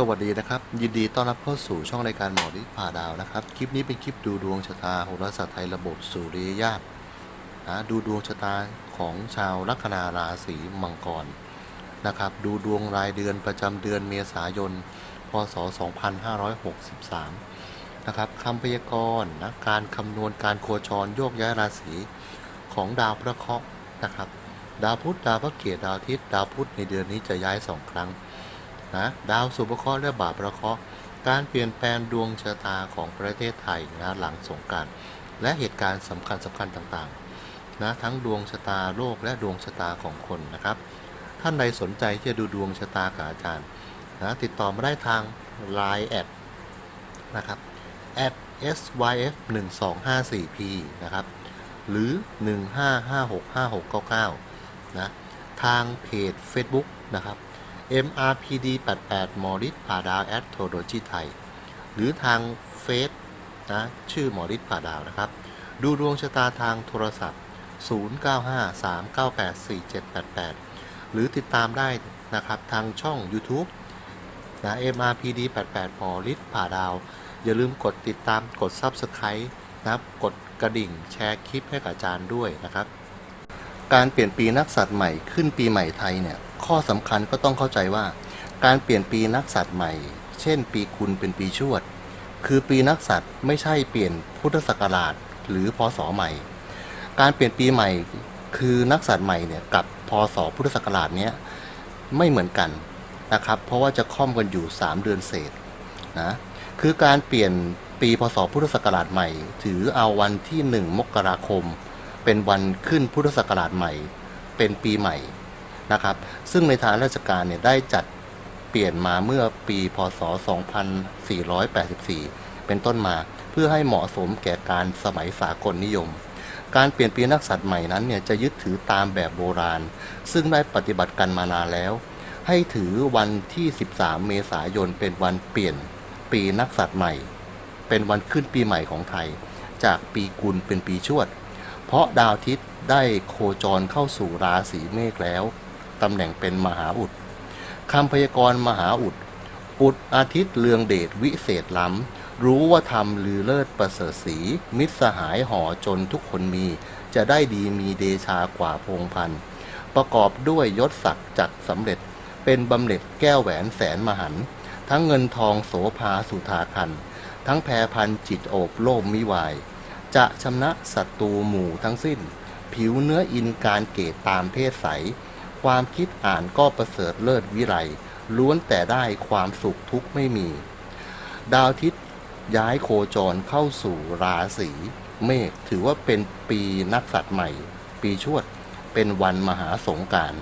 สวัสดีนะครับ ยินดีต้อนรับเข้าสู่ช่องรายการหมอดิผ่าดาวนะครับ คลิปนี้เป็นคลิปดูดวงชะตาโหราศาสตร์ไทยระบบสุริยญาตนะดูดวงชะตาของชาวลัคนาราศีมังกรนะครับ ดูดวงรายเดือนประจำเดือนเมษายน พศ 2563 นะครับคำพยากรณ์นะการคำนวณการโคจรโยกย้ายราศีของดาวพระเคราะห์นะครับ ดาวพุธดาวพระเกตดาวอาทิตย์ดาวพุธในเดือนนี้จะย้ายสองครั้ง นะดาวสุภเคราะห์และบาประเคราะห์การเปลี่ยนแปลงดวงชะตาของประเทศไทยนะหลังสงกรารและเหตุการณ์สำคัญสำคัญต่างๆนะทั้งดวงชะตาโลกและดวงชะตาของคนนะครับ ท่านใดสนใจที่จะดูดวงชะตากับอาจารย์นะติดต่อมาได้ทาง Line แอดนะครับ at syf 1 2 5 4 p นะครับหรือ 15565699นะทางเพจ Facebook นะครับ MRPD 88 มอริสผาดาวแอดโทโลจีไทย หรือทางเฟซนะชื่อมอริสผาดาวนะครับ ดูดวงชะตาทางโทรศัพท์ 0953984788 หรือติดตามได้นะครับทางช่อง YouTube นะ MRPD 88 มอริสผาดาว อย่าลืมกดติดตามกด Subscribe นะครับกดกระดิ่งแชร์คลิปให้กับอาจารย์ด้วยนะครับ การเปลี่ยนปีนักสัตว์ใหม่ขึ้นปีใหม่ไทยเนี่ย ข้อสำคัญก็ต้องเข้าใจว่า การเปลี่ยนปีนักสัตว์ใหม่ เช่น ปีกุลเป็นปีชวด คือปีนักสัตว์ไม่ใช่เปลี่ยนพุทธศักราชหรือพศใหม่ การเปลี่ยนปีใหม่คือนักสัตว์ใหม่เนี่ยกับพศพุทธศักราชเนี้ยไม่เหมือนกันนะครับ เพราะว่าจะค่อมกันอยู่ 3 เดือนเศษนะคือการเปลี่ยนปีพศพุทธศักราชใหม่ ถือเอาวันที่ 1 มกราคม เป็นวันขึ้นพุทธศักราชใหม่ เป็นปีใหม่ นะครับ ซึ่งในทางราชการเนี่ยได้จัดเปลี่ยนมาเมื่อปีพศ 2484 เป็นต้นมาเพื่อให้เหมาะสมแก่การสมัยสากลนิยม การเปลี่ยนปีนักสัตว์ใหม่นั้นเนี่ยจะยึดถือตามแบบโบราณ ซึ่งได้ปฏิบัติกันมานานแล้ว ให้ถือวันที่ 13 เมษายนเป็นวันเปลี่ยนปีนักสัตว์ใหม่ เป็นวันขึ้นปีใหม่ของไทย จากปีกุลเป็นปีชวด เพราะดาวอาทิตย์ได้โคจรเข้าสู่ราศีเมษแล้ว ตำแหน่งเป็นมหาอุดคำพยากรณ์มหาอุด อุดอาทิตย์เลืองเดชวิเศษล้ำ รู้ว่าทำลือเลิศประเสริฐสี มิตรสหายห่อจนทุกคนมี จะได้ดีมีเดชากว่าพงพัน ประกอบด้วยยศศักดิ์จักสำเร็จ เป็นบำเหน็จแก้วแหวนแสนมหัน ทั้งเงินทองโสภาสุธาคัน ทั้งแพรพันจิตโอบโลมมิวาย จะชำนะศัตรูหมู่ทั้งสิ้น ผิวเนื้ออินการเกตตามเพศใส ความคิดอ่านก็ประเสริฐเลิศวิไลล้วนแต่ได้ความสุขทุกข์ไม่มี ดาวอาทิตย้ายโคจรเข้าสู่ราศีเมษถือว่าเป็นปีนักสัตว์ใหม่ ปีชวดเป็นวันมหาสงการ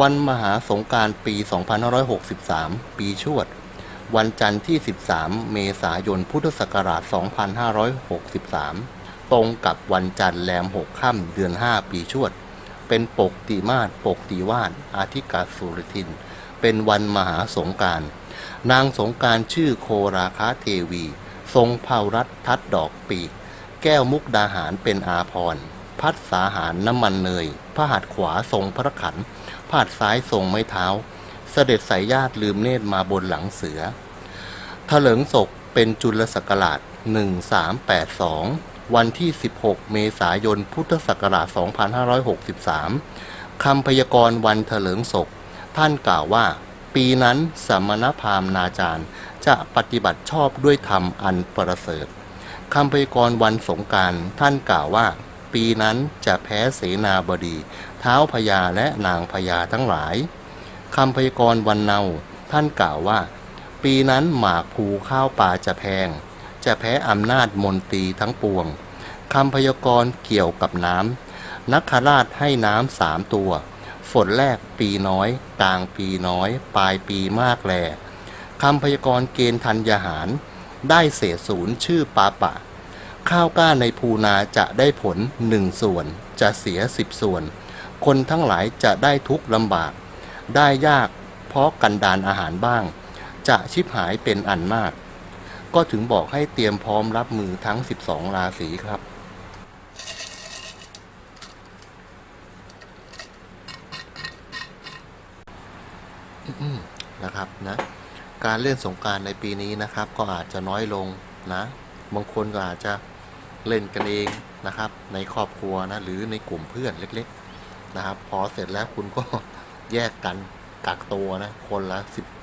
วันมหาสงการปี 2563 ปีชวด วันจันทร์ที่ 13 เมษายน พุทธศักราช 2563 ตรงกับวันจันทร์แรม 6 ค่ำเดือน 5 ปีชวด เป็นปกติมาศปกติวาดอาทิกาสุรทิน เป็นวันมหาสงการ นางสงการชื่อโคราคาเทวี ทรงเผารัฐทัดดอกปีก แก้วมุกดาหารเป็นอาพร พัดสาหารน้ำมันเนยพระหัตถ์ขวาทรงพระขันพระหัตถ์ซ้ายทรงไม้เท้า เสด็จสายญาติลืมเนตรมาบนหลังเสือถลิงศกเป็นจุลศักราช 1382 วันที่ 16 เมษายน พุทธศักราช 2563 คำพยากรณ์วันเถลิงศก ท่านกล่าวว่า ปีนั้นสมณพราหมณ์นาจารย์จะปฏิบัติชอบด้วยธรรมอันประเสริฐคำพยากรณ์วันสงการท่านกล่าวว่า ปีนั้นจะแพ้เสนาบดี เท้าพญาและนางพญาทั้งหลาย คำพยากรณ์วันเนา ท่านกล่าวว่า ปีนั้นหมากภูข้าวป่าจะแพง จะแพ้อำนาจมนตรีทั้งปวงคำพยากรณ์เกี่ยวกับน้ำนักขราชให้น้ำสามตัว ฝนแรกปีน้อย กลางปีน้อย ปลายปีมากแลคำพยากรณ์เกณฑ์ธัญญาหาร ได้เศษศูนย์ชื่อปาปะ ข้าวกล้าในภูนาจะได้ผลหนึ่งส่วน จะเสียสิบส่วน คนทั้งหลายจะได้ทุกข์ลำบาก ได้ยากเพราะกันดานอาหารบ้าง จะชิบหายเป็นอันมาก ก็ถึงบอกให้เตรียมพร้อมรับมือทั้ง 12 ราศีครับ นะครับนะการเล่นสงการในปีนี้นะครับ ก็อาจจะน้อยลงนะบางคนก็อาจจะเล่นกันเองนะครับ ในครอบครัวนะหรือในกลุ่มเพื่อนเล็ก ๆ นะครับ พอเสร็จแล้วคุณก็ แยกกันกักตัวนะ คนละ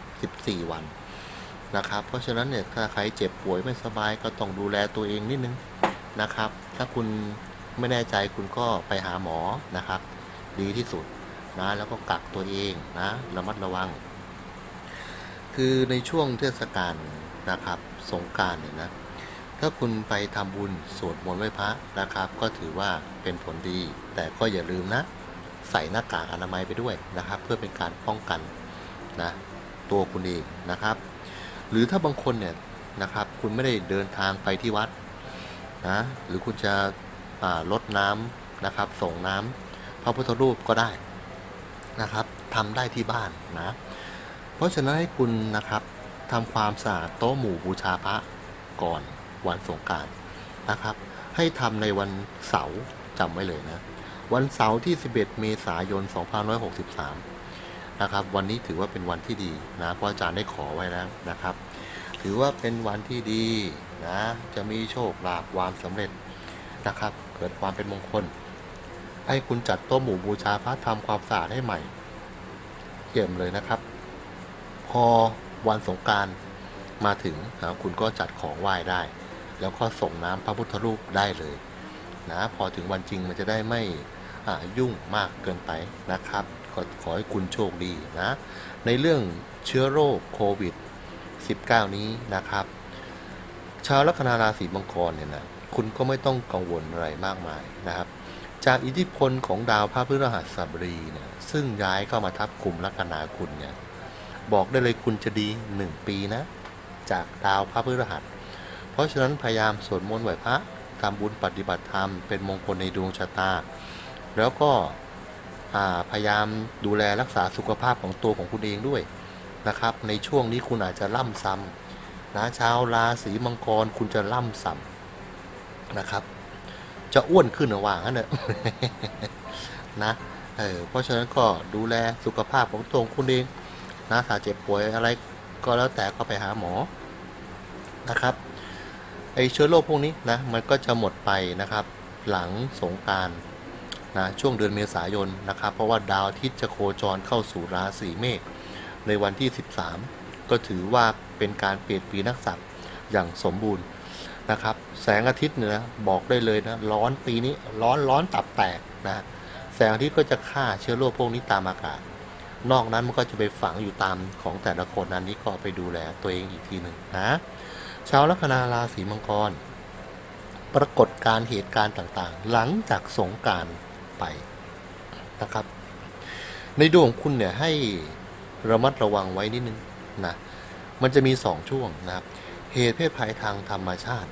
10 14 วันนะครับ เพราะฉะนั้นเนี่ยถ้าใครเจ็บป่วยไม่สบายก็ต้องดูแลตัวเองนิดนึงนะครับ ถ้าคุณไม่แน่ใจคุณก็ไปหาหมอนะครับ ดีที่สุดนะแล้วก็กักตัวเองนะระมัดระวัง คือในช่วงเทศกาลนะครับ สงการเนี่ยนะถ้าคุณไปทำบุญสวดมนต์ไหว้พระนะครับ ก็ถือว่าเป็นผลดี แต่ก็อย่าลืมนะ ใส่หน้ากากอนามัยไปด้วยนะครับ เพื่อเป็นการป้องกันนะตัวคุณเองนะครับ หรือถ้าบางคนเนี่ยนะครับ คุณไม่ได้เดินทางไปที่วัดนะหรือคุณจะลดน้ำนะครับ ส่งน้ำพระพุทธรูปก็ได้นะครับทำได้ที่บ้านนะเพราะฉะนั้นให้คุณนะครับทำความสะอาดโต๊ะหมู่บูชาพระก่อนวันสงการนะครับ ให้ทำในวันเสาร์จำไว้เลยนะ วันเสาร์ที่ 11 เมษายน 2563 นะครับ วันนี้ถือว่าเป็นวันที่ดีนะเพราะอาจารย์ได้ขอไว้แล้วนะครับ ถือว่าเป็นวันที่ดีนะ จะมีโชคลาภความสำเร็จนะครับ เกิดความเป็นมงคล ให้คุณจัดโต๊ะหมู่บูชาพระทำความสะอาดให้ใหม่ เยี่ยมเลยนะครับ พอวันสงการมาถึงนะคุณก็จัดของไหว้ได้ แล้วก็ส่งน้ำพระพุทธรูปได้เลยนะพอถึงวันจริงมันจะได้ไม่ ยุ่งมากเกินไปนะครับขอขอให้คุณโชคดีนะ ในเรื่องเชื้อโรคโควิด 19 นี้นะครับ ชาวลัคนาราศีมังกรเนี่ยนะคุณก็ไม่ต้องกังวลอะไรมากมายนะครับ จากอิทธิพลของดาวพระพฤหัสบดีเนี่ยซึ่งย้ายเข้ามาทับกลุ่มลัคนาคุณเนี่ยบอกได้เลยคุณจะดีหนึ่งปีนะ จากดาวพระพฤหัส เพราะฉะนั้นพยายามสวดมนต์ไหว้พระทำบุญปฏิบัติธรรมเป็นมงคลในดวงชะตา แล้วก็พยายามดูแลรักษาสุขภาพของตัวของคุณเองด้วยนะครับ ในช่วงนี้คุณอาจจะล่ำซ้ำนะชาวราศีมังกรคุณจะล่ำซ้ำนะครับ จะอ้วนขึ้นนะว่างั้นเนอะนะเออเพราะฉะนั้นก็ดูแลสุขภาพของตัวคุณเองนะถ้าเจ็บป่วยอะไรก็แล้วแต่ก็ไปหาหมอนะครับไอเชื้อโรคพวกนี้นะมันก็จะหมดไปนะครับ หลังสงการ นะช่วงเดือนเมษายนนะครับเพราะว่าดาวอาทิตย์จะโคจรเข้าสู่ราศีเมษในวันที่ 13 ก็ถือว่าเป็นการเปลี่ยนปีนักษัตร์อย่างสมบูรณ์นะครับ แสงอาทิตย์เนี่ยนะบอกได้เลยนะร้อนปีนี้ร้อนร้อนตับแตกนะแสงอาทิตย์ก็จะฆ่าเชื้อโรคพวกนี้ตามอากาศ นอกนั้นมันก็จะไปฝังอยู่ตามของแต่ละคนนั้นนี้ก็ไปดูแลตัวเองอีกทีหนึ่งนะชาวลัคนาราศีมังกร ปรากฏการเหตุการณ์ต่างๆ หลังจากสงกราร ไปนะครับ ในดวงของคุณเนี่ยให้ระมัดระวังไว้นิดนึงนะมันจะมีสองช่วงนะครับ เหตุเพศภัยทางธรรมชาติ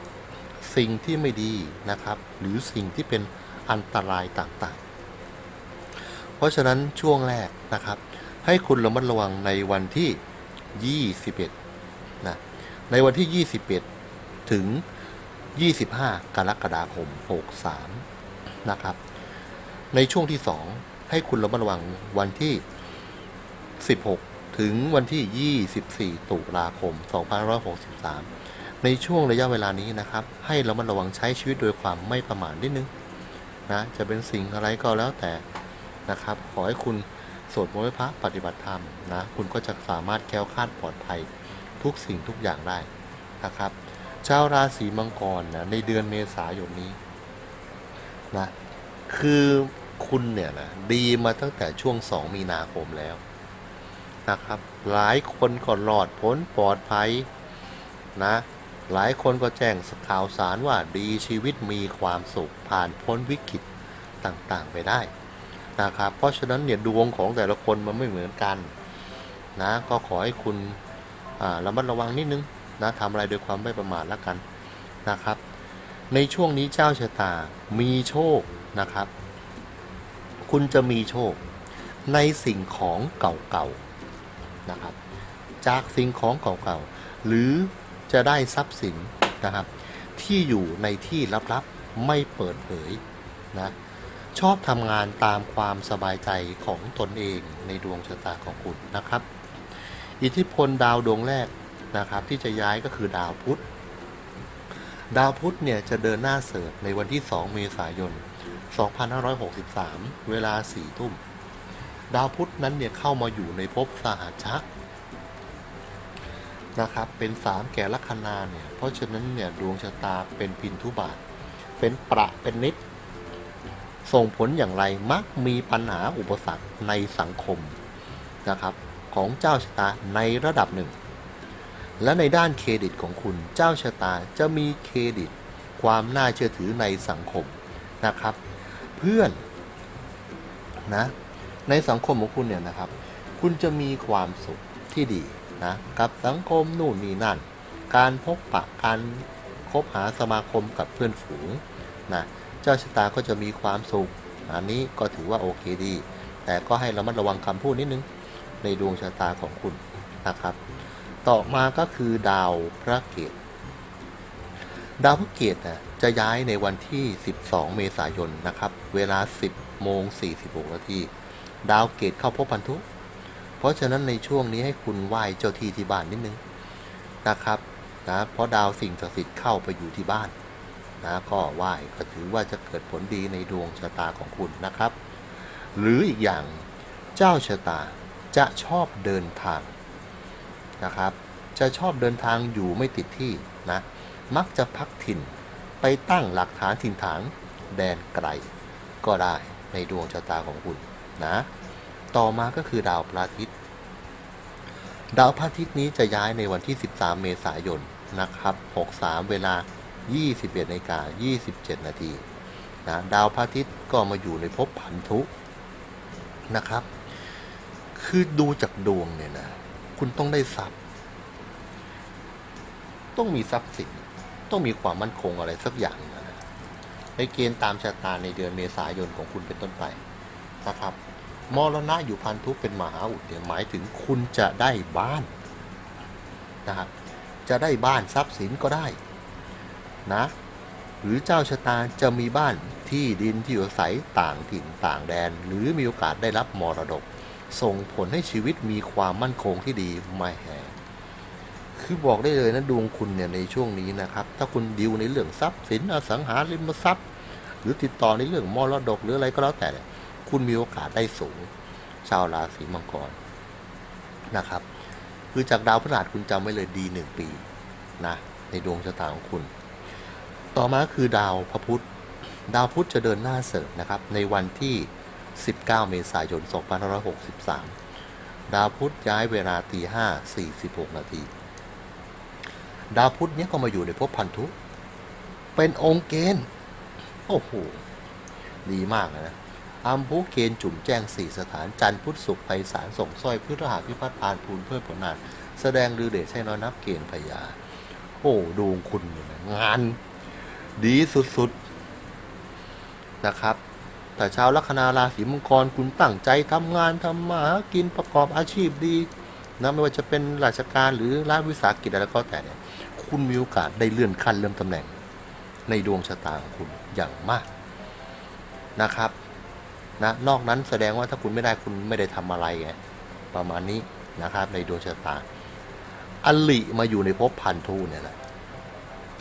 สิ่งที่ไม่ดีนะครับ หรือสิ่งที่เป็นอันตรายต่างๆ เพราะฉะนั้นช่วงแรกนะครับ ให้คุณระมัดระวังในวันที่ 21นะในวันที่ 21 ถึง 25 กรกฎาคม 63 นะครับ ในช่วงที่ 2 ให้คุณระมัดระวังวันที่ 16 ถึงวันที่ 24 ตุลาคม 2563 ในช่วงระยะเวลานี้นะครับ ให้ระมัดระวังใช้ชีวิตโดยความไม่ประมาทนิดนึงนะจะเป็นสิ่งอะไรก็แล้วแต่นะครับ ขอให้คุณสวดมนต์พระปฏิบัติธรรมนะคุณก็จะสามารถแค้วคาดปลอดภัยทุกสิ่งทุกอย่างได้นะครับชาวราศีมังกรนะในเดือนเมษายนนี้นะ คือคุณเนี่ยนะดีมาตั้งแต่ช่วง2มีนาคมแล้วนะครับ หลายคนก็รอดพ้นปลอดภัยนะ หลายคนก็แจ้งข่าวสารว่าดีชีวิตมีความสุขผ่านพ้นวิกฤตต่างๆไปได้นะครับ เพราะฉะนั้นเนี่ยดวงของแต่ละคนมันไม่เหมือนกันนะก็ขอให้คุณระมัดระวังนิดนึงนะทำอะไรโดยความไม่ประมาทแล้วกันนะครับ ในช่วงนี้เจ้าชะตามีโชค นะครับ คุณจะมีโชคในสิ่งของเก่าๆนะครับ จากสิ่งของเก่าๆหรือจะได้ทรัพย์สินนะครับ ที่อยู่ในที่ลับๆไม่เปิดเผยนะชอบทำงานตามความสบายใจของตนเองในดวงชะตาของคุณนะครับ อิทธิพลดาวดวงแรกนะครับ ที่จะย้ายก็คือดาวพุธดาวพุธเนี่ยจะเดินหน้าเสริร์ฟในวันที่ 2 เมษายน 2563 เวลา4ทุ่ม ดาวพุธนั้นเนี่ยเข้ามาอยู่ในภพสหัชะนะครับ เป็น3แก่ลัคนาเนี่ย เพราะฉะนั้นเนี่ยดวงชะตาเป็นพินทุบาท เป็นประเป็นนิด ส่งผลอย่างไร มักมีปัญหาอุปสรรคในสังคมนะครับของเจ้าชะตาในระดับหนึ่ง และในด้านเครดิตของคุณเจ้าชะตาจะมีเครดิต ความน่าเชื่อถือในสังคมนะครับ เพื่อนนะในสังคมของคุณเนี่ยนะครับ คุณจะมีความสุขที่ดีนะกับสังคมนู่นนี่นั่น การพบปะการคบหาสมาคมกับเพื่อนฝูงนะเจ้าชะตาก็จะมีความสุข อันนี้ก็ถือว่าโอเคดี แต่ก็ให้ระมัดระวังคำพูดนิดนึงในดวงชะตาของคุณนะครับ ต่อมาก็คือดาวพระเกตดาวพระเกตนะ จะย้ายในวันที่ 12 เมษายนนะครับ เวลา 10 โมง 46 นาที ดาวเกตเข้าพบพันธุ เพราะฉะนั้นในช่วงนี้ให้คุณไหว้เจ้าที่ที่บ้านนิดนึงนะครับนะเพราะดาวสิ่งศักดิ์สิทธิ์เข้าไปอยู่ที่บ้านนะก็ไหว้ก็ถือว่าจะเกิดผลดีในดวงชะตาของคุณนะครับ หรืออีกอย่างเจ้าชะตาจะชอบเดินทางนะครับ จะชอบเดินทางอยู่ไม่ติดที่นะ มักจะพักถิ่น ไปตั้งหลักฐานถิ่นฐานแดนไกล ก็ได้ในดวงชะตาของคุณนะ ต่อมาก็คือดาวพระอาทิตย์ ดาวพระอาทิตย์นี้จะย้ายในวันที่ 13 เมษายนนะครับ 63 เวลา 21นาฬิกา27 นาทีนะดาวพระอาทิตย์ก็มาอยู่ในภพพันธุนะครับ คือดูจากดวงเนี่ยนะ คุณต้องได้ทรัพย์ ต้องมีทรัพย์สิน ต้องมีความมั่นคงอะไรสักอย่างนะในเกณฑ์ตามชะตาในเดือนเมษายนของคุณเป็นต้นไปนะครับมรณะอยู่พันธุเป็นมหาอุดเนี่ยหมายถึงคุณจะได้บ้านนะครับจะได้บ้านทรัพย์สินก็ได้นะหรือเจ้าชะตาจะมีบ้านที่ดินที่อยู่อาศัยต่างถิ่นต่างแดน หรือมีโอกาสได้รับมรดก ส่งผลให้ชีวิตมีความมั่นคงที่ดีไม่แห คือบอกได้เลยนะดวงคุณเนี่ยในช่วงนี้นะครับ ถ้าคุณดิวในเรื่องทรัพย์สินอสังหาริมทรัพย์ หรือติดต่อในเรื่องมรดกหรืออะไรก็แล้วแต่ คุณมีโอกาสได้สูง ชาวราศีมังกรนะครับ คือจากดาวพฤหัสคุณจำไว้เลยดีหนึ่งปีนะในดวงชะตาของคุณ ต่อมาคือดาวพระพุธดาวพุธจะเดินหน้าเสริมนะครับในวันที่ 19 เมษายน 2563 ดาวพุธย้ายเวลาตี5 46 นาที ดาวพุธเนี้ยก็มาอยู่ในภพพันธุ เป็นองค์เกณฑ์ โอ้โห ดีมากนะอัมพุเกณฑ์จุ่มแจ้งสี่สถานจันทร์พุธศุกร์ไพศาลส่งสร้อยพฤหัสพิพัฒน์พานพูนเพื่อผลงาน แสดงลือเดชใช่น้อยนับเกณฑ์พยา โอ้ดวงคุณเนี่ยนะงาน ดีสุดๆนะครับแต่ชาวลัคนาราศีมังกรคุณตั้งใจทำงานทำมาหากินประกอบอาชีพดีนะไม่ว่าจะเป็นราชการหรือรัฐวิสาหกิจอะไรก็แต่เนี่ย คุณมีโอกาสได้เลื่อนขั้นเลื่อนตำแหน่ง ในดวงชะตาของคุณอย่างมากนะครับนะนอกนั้นแสดงว่าถ้าคุณไม่ได้คุณไม่ได้ทำอะไรไงประมาณนี้นะครับ ในดวงชะตาอลิมาอยู่ในภพพันธุเนี่ยแหละ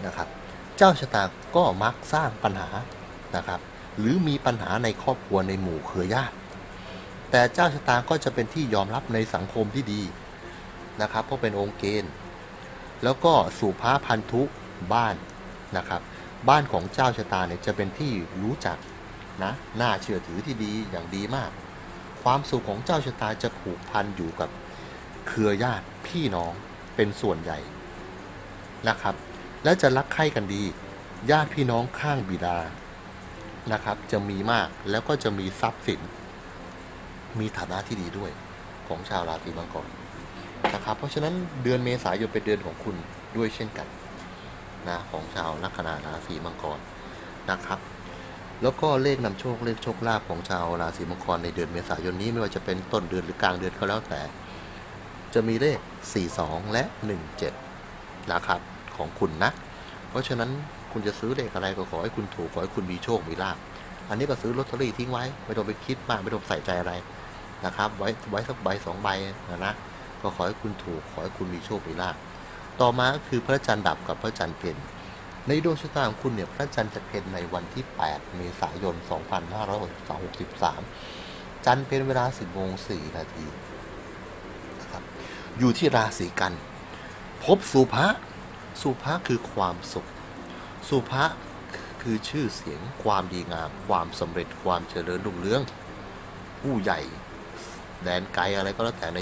นะครับ เจ้าชะตาก็มักสร้างปัญหานะครับ หรือมีปัญหาในครอบครัวในหมู่เครือญาติ แต่เจ้าชะตาก็จะเป็นที่ยอมรับในสังคมที่ดีนะครับ เพราะเป็นองค์เกณฑ์ แล้วก็สุภาพันธุบ้านนะครับ บ้านของเจ้าชะตาเนี่ยจะเป็นที่รู้จักนะน่าเชื่อถือที่ดีอย่างดีมาก ความสุขของเจ้าชะตาจะผูกพันอยู่กับเครือญาติพี่น้องเป็นส่วนใหญ่นะครับ และจะรักใคร่กันดี ญาติพี่น้องข้างบิดานะครับ จะมีมากแล้วก็จะมีทรัพย์สิน มีฐานะที่ดีด้วยของชาวราศีมังกร นะครับ เพราะฉะนั้นเดือนเมษายนเป็นเดือนของคุณด้วยเช่นกันนะของชาวลัคนาราศีมังกรนะครับ แล้วก็เลขนำโชคเลขโชคลาภของชาวราศีมังกรในเดือนเมษายนนี้ไม่ว่าจะเป็นต้นเดือนหรือกลางเดือนก็แล้วแต่ จะมีเลข 42 และ 17 นะครับของคุณนะ เพราะฉะนั้นคุณจะซื้อเลขอะไรก็ขอให้คุณถูกขอให้คุณมีโชคมีลาภอันนี้ก็ซื้อลอตเตอรี่ทิ้งไว้ ไม่ต้องไปคิดมากไม่ต้องใส่ใจอะไรนะครับ ไว้ไว้สักใบสองใบนะนะ ก็ขอให้คุณถูก ขอให้คุณมีโชค มีลาภ ต่อมาก็คือพระจันทร์ดับกับพระจันทร์เพ็ญในดวงชะตาของคุณเนี่ย พระจันทร์จะเพ็ญในวันที่ 8 เมษายน 2563 จันทร์เป็นเวลา 10โมง4นาทีนะครับ อยู่ที่ราศีกัน พบสุภะ สุภะคือความสุข สุภะคือชื่อเสียง ความดีงาม ความสำเร็จ ความเจริญรุ่งเรือง ผู้ใหญ่ แดนไกลอะไรก็แล้วแต่ใน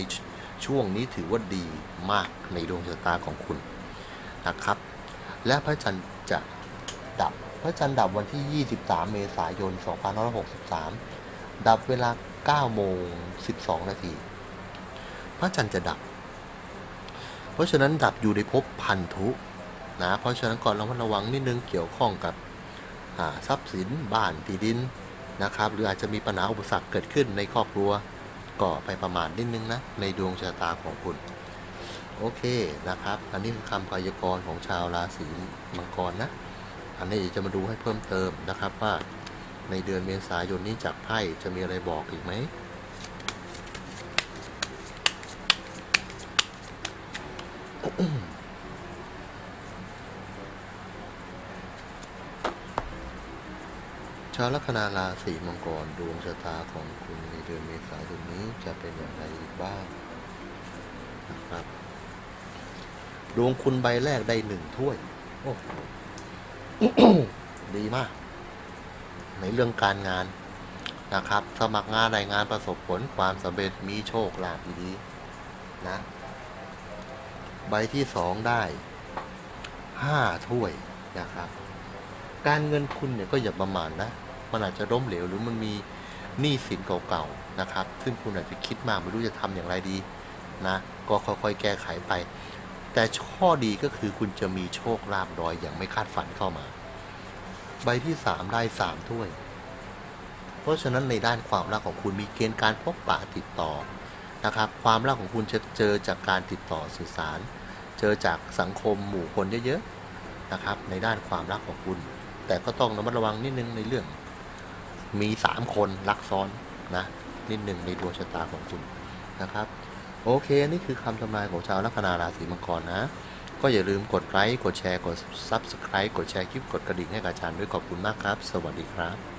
ช่วงนี้ถือว่าดีมากในดวงชะตาของคุณนะครับ และพระจันทร์จะดับ พระจันทร์ดับวันที่ 23 เมษายน 2563 ดับเวลา 9 โมง 12 นาที พระจันทร์จะดับ เพราะฉะนั้นดับอยู่ในภพพันธุนะ เพราะฉะนั้นก่อนระมัดระวังนิดนึงเกี่ยวข้องกับทรัพย์สินบ้านที่ดินนะครับ หรืออาจจะมีปัญหาอุปสรรคเกิดขึ้นในครอบครัว ก็ไปประมาณนิดนึงนะ ในดวงชะตาของคุณ โอเคนะครับ อันนี้คือคำพยากรณ์ของชาวราศีมังกรนะ อันนี้จะมาดูให้เพิ่มเติมนะครับว่าในเดือนเมษายนนี้จากไพ่จะมีอะไรบอกอีกไหม ชาวลัคนาราศีมังกรดวงชะตาของคุณในเดือนเมษายนนี้จะเป็นอย่างไรบ้างนะครับ ดวงคุณใบแรกได้หนึ่งถ้วย โอ้ดีมาก ในเรื่องการงานนะครับ สมัครงานรายงานประสบผลความสำเร็จมีโชคลาภดีๆนะ ใบที่สองได้ห้าถ้วยนะครับ การเงินคุณเนี่ยก็อย่าประมาณนะ มันอาจจะล้มเหลวหรือมันมีหนี้สินเก่าๆนะครับ ซึ่งคุณอาจจะคิดมากไม่รู้จะทำอย่างไรดีนะก็ค่อยๆ แก้ไขไป แต่ข้อดีก็คือคุณจะมีโชคลาภรอยอย่างไม่คาดฝันเข้ามา ใบที่สามได้สามถ้วย เพราะฉะนั้นในด้านความรักของคุณมีเกณฑ์การพบปะติดต่อนะครับ ความรักของคุณจะเจอจากการติดต่อสื่อสาร เจอจากสังคมหมู่คนเยอะๆนะครับ ในด้านความรักของคุณ แต่ก็ต้องระมัดระวังนิดนึงในเรื่อง มีสามคนลักซ้อนนะนิดหนึ่งในดวงชะตาของคุณนะครับ โอเค นี่คือคำทำนายของชาวลัคนาราศีมังกรนะ ก็อย่าลืมกดไลค์กดแชร์กด Subscribe กดแชร์คลิปกดกระดิ่งให้กับอาจารย์ด้วยขอบคุณมากครับ สวัสดีครับ